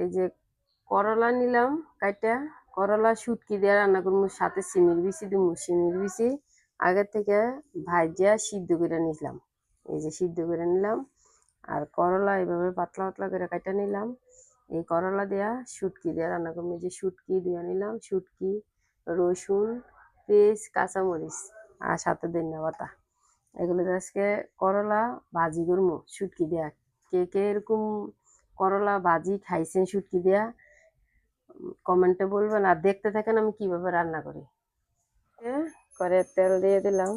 এই যে করলা নিলাম, কাইটা করলা শুটকি দিয়ে রান্না করব, সাথে সিমের বিচি দিব। সিমের বিচি আগে থেকে ভাজিয়া সিদ্ধ করে নিলাম। এই যে সিদ্ধ করে নিলাম। আর করলা এইভাবে পাতলা পাতলা করে কাটা নিলাম। এই করলা দেয়া শুটকি দিয়ে রান্না করব। যে শুটকি দিয়ে নিলাম। শুটকি, রসুন, পেঁয়াজ, কাঁচামরিচ আর সাথে ধনিয়া পাতা। এগুলো আজকে করলা ভাজি করব, শুটকি দেয়া। কে কে এরকম করলা, ভাজি খাইছেন শুটকি দেয়া কমেন্টে বলবেন, আর দেখতে থাকেন আমি কীভাবে রান্না করি? করে তেল দিয়ে দিলাম।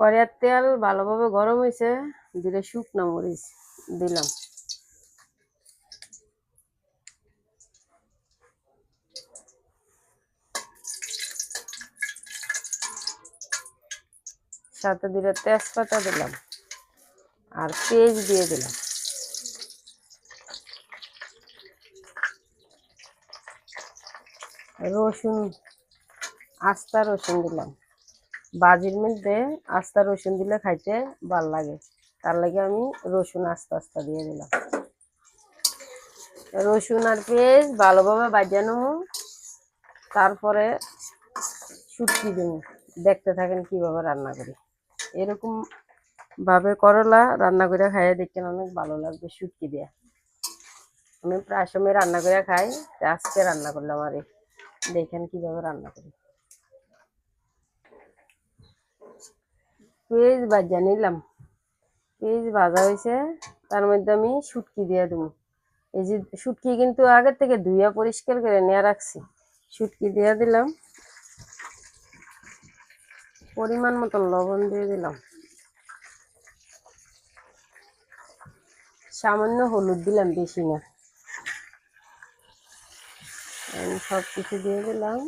কড়াইয়ের তেল ভালোভাবে গরম হয়েছে দিলে শুকনো মরিচ দিলাম। সাথে দিলে তেজপাতা দিলাম আর পেঁয়াজ দিয়ে দিলাম। রসুন, আস্তা রসুন দিলাম। বাজির মধ্যে আস্তা রসুন দিলে খাইতে ভালো লাগে। তার লাগে আমি রসুন আস্তে আস্তে দিয়ে দিলাম। রসুন আর পেঁয়াজ ভালোভাবে বাজানো তারপরে শুটকি দিন দেখতে থাকেন কীভাবে রান্না করি। এরকম ভাবে করলা, রান্না করে খাইয়ে দেখেন অনেক ভালো লাগবে শুটকি দিয়ে। আমি প্রায় সময় রান্না করে খাই আজকে রান্না করলাম আর। দেখেন কীভাবে রান্না করি। পেঁয়াজ ভাজা নিলাম। পেঁয়াজ ভাজা হয়েছে তার মধ্যে আমি শুটকি দিয়ে দেবো। এই যে শুটকি কিন্তু আগের থেকে ধুইয়া পরিষ্কার করে নিয়ে রাখছি। শুটকি দিয়ে দিলাম। পরিমাণ মতন লবণ দিয়ে দিলাম। সামান্য হলুদ দিলাম বেশি না। সব কিছু দিয়ে দিলাম।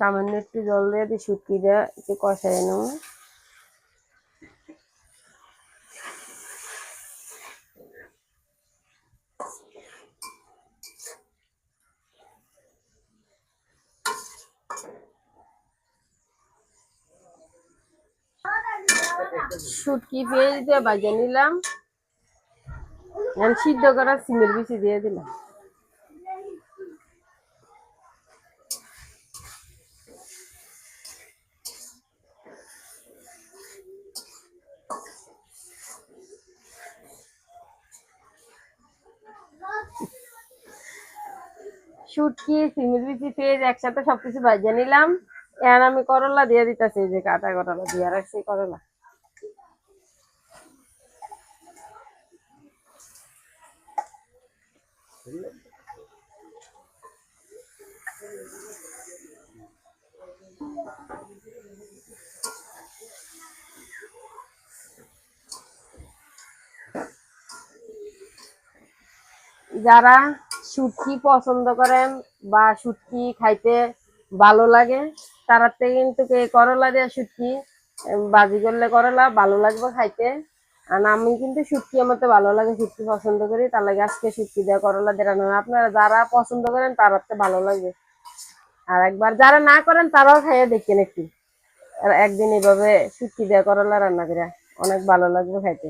সামান্য একটু জল দিয়ে দিই শুটকিটা একটু কষাই নেব। শুটকি পেঁয়াজ দিয়ে ভাজে নিলাম। সিদ্ধ করা সিমের বিচি দিয়ে দিলাম। শুটকি, সিমের বিচি, পেঁয়াজ একসাথে সবকিছু ভাজে নিলাম। এখন আমি করলা দিয়ে দিতেছি যে কাটা করলা দিয়ে রাখছি করলা। যারা শুটকি পছন্দ করেন বা শুটকি খাইতে ভালো লাগে তারা থেকে কিন্তু করলা দেওয়া শুটকি বাজি করলে করলা, ভালো লাগবে খাইতে। আর আমি কিন্তু শুটকি আমার তো ভালো লাগে শুটকি পছন্দ করি। তার লাগে আজকে শুটকি দেওয়া করলা দিয়ে রান্না। আপনারা যারা পছন্দ করেন তারা তো ভালো লাগবে আর একবার যারা না করেন তারাও খাইয়ে দেখেন একটু। আর একদিন এভাবে শুটকি দেওয়া করলা রান্না করে অনেক ভালো লাগবে খাইতে।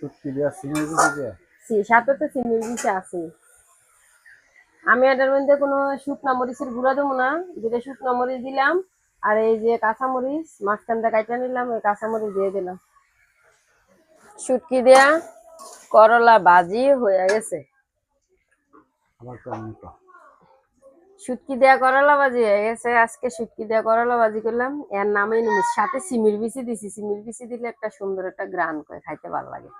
শুটকি সিমের বিচি সি- সাথে তো চিনির বিষে আছে। আমি এটার মধ্যে কোনো শুকনা মরিচের গুঁড়া দেবো না। যেটা শুকনা মরিচ দিলাম আর এই যে কাঁচা মরিচ মাঝখানটা কাইটা নিলাম ওই কাঁচা মরিচ দিয়ে দিলাম। শুটকি দেয়া করলা ভাজি হয়ে গেছে। শুটকি দেয়া করলা ভাজি হয়ে গেছে আজকে শুটকি দেয়া করলা ভাজি করলাম। এর নামে সাথে সিমির বিচি দিছি। সিমির বিচি দিলে একটা সুন্দর একটা গ্রান করে খাইতে ভালো লাগে।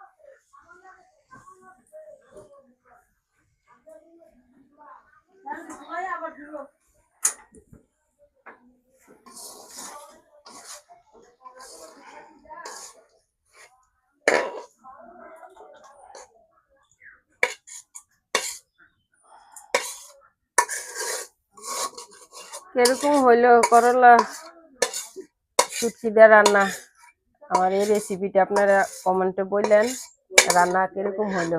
কীরকম হইল করলা সুচিদা রান্না। আমার এই রেসিপিটা আপনারা কমেন্টে বললেন রান্না কীরকম হইল?